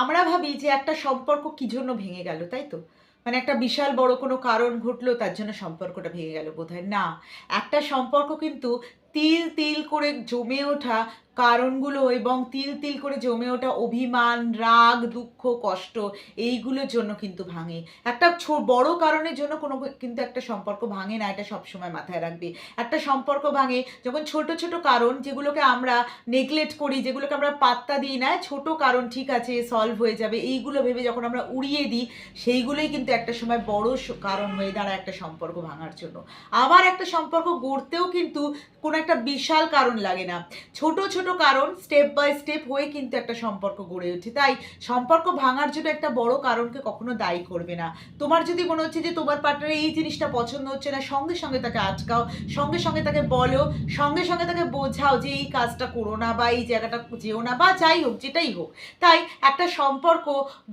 আমরা ভাবি যে একটা সম্পর্ক কি জন্য ভেঙে গেল, তাই তো? মানে একটা বিশাল বড় কোনো কারণ ঘটলো, তার জন্য সম্পর্কটা ভেঙে গেল বোধ না, একটা সম্পর্ক কিন্তু তিল তিল করে জমে ওঠা কারণগুলো এবং তিল তিল করে জমে ওঠা অভিমান, রাগ, দুঃখ, কষ্ট, এইগুলোর জন্য কিন্তু ভাঙে। একটা বড় কারণের জন্য কোনো কিন্তু একটা সম্পর্ক ভাঙে না, এটা সবসময় মাথায় রাখবে। একটা সম্পর্ক ভাঙে যখন ছোট ছোট কারণ যেগুলোকে আমরা নেগলেক্ট করি, যেগুলোকে আমরা পাত্তা দিই না, ছোট কারণ ঠিক আছে সলভ হয়ে যাবে, এইগুলো ভেবে যখন আমরা উড়িয়ে দিই, সেইগুলোই কিন্তু একটা সময় বড় কারণ হয়ে দাঁড়ায় একটা সম্পর্ক ভাঙার জন্য। আবার একটা সম্পর্ক গড়তেও কিন্তু কোনো একটা বিশাল কারণ লাগে না। ছোট ছোট কারণ স্টেপ বাই স্টেপ হয়ে কিন্তু একটা সম্পর্ক গড়ে ওঠে। তাই সম্পর্ক ভাঙার জন্য একটা বড় কারণকে কখনো দায়ী করবে না। তোমার যদি মনে হচ্ছে যে তোমার পার্টনারের এই জিনিসটা পছন্দ হচ্ছে না, সঙ্গে সঙ্গে তাকে আটকাও, সঙ্গে সঙ্গে তাকে বলো, সঙ্গে সঙ্গে তাকে বোঝাও যে এই কাজটা করো না বা এই জায়গাটা যেও না বা যাই হোক, যেটাই হোক। তাই একটা সম্পর্ক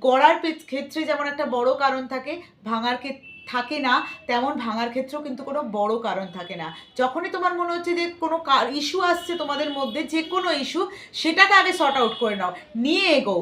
গড়ার ক্ষেত্রে যেমন একটা বড় কারণ থাকে, ভাঙার ক্ষেত্রে থাকে না, তেমন ভাঙার ক্ষেত্রেও কিন্তু কোনো বড় কারণ থাকে না। যখনই তোমার মনে হচ্ছে যে কোনো ইস্যু আসছে তোমাদের মধ্যে, যে কোনো ইস্যু সেটাকে আগে সর্ট আউট করে নাও। নিয়ে এগো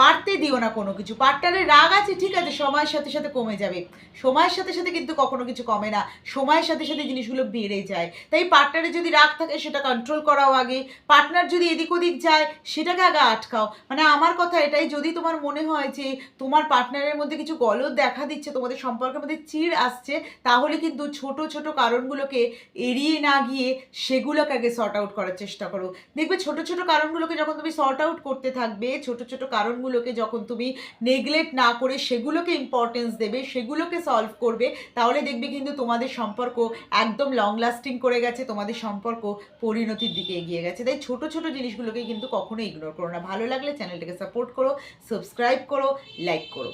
বাড়তে দিও না কোনো কিছু। পার্টনারের রাগ আছে, ঠিক আছে, সময়ের সাথে সাথে কমে যাবে। সময়ের সাথে সাথে কিন্তু কখনো কিছু কমে না। সময়ের সাথে সাথে জিনিসগুলো বেড়ে যায়। তাই পার্টনারের যদি রাগ থাকে, সেটা কন্ট্রোল করাও আগে। পার্টনার যদি এদিক ওদিক যায়, সেটাকে আগে আটকাও। মানে আমার কথা এটাই, যদি তোমার মনে হয় যে তোমার পার্টনারের মধ্যে কিছু গলদ দেখা দিচ্ছে, তোমাদের সম্পর্কের মধ্যে চিড় আসছে, তাহলে কিন্তু ছোট ছোট কারণগুলোকে এড়িয়ে না গিয়ে সেগুলোকে আগে সর্ট আউট করার চেষ্টা করো। দেখবে ছোট ছোট কারণগুলোকে যখন তুমি সর্ট আউট করতে থাকবে, ছোট ছোট কারণগুলোকে যখন তুমি নেগলেক্ট না করে সেগুলোকে ইম্পর্টেন্স দেবে, সেগুলোকে সলভ করবে, তাহলে দেখবে কিন্তু তোমাদের সম্পর্ক একদম লং লাস্টিং করে গেছে, তোমাদের সম্পর্ক পরিণতির দিকে এগিয়ে গেছে। তাই ছোট ছোট জিনিসগুলোকে কিন্তু কখনো ইগনোর করো না। ভালো লাগলে চ্যানেলটাকে সাপোর্ট করো সাবস্ক্রাইব করো লাইক করো।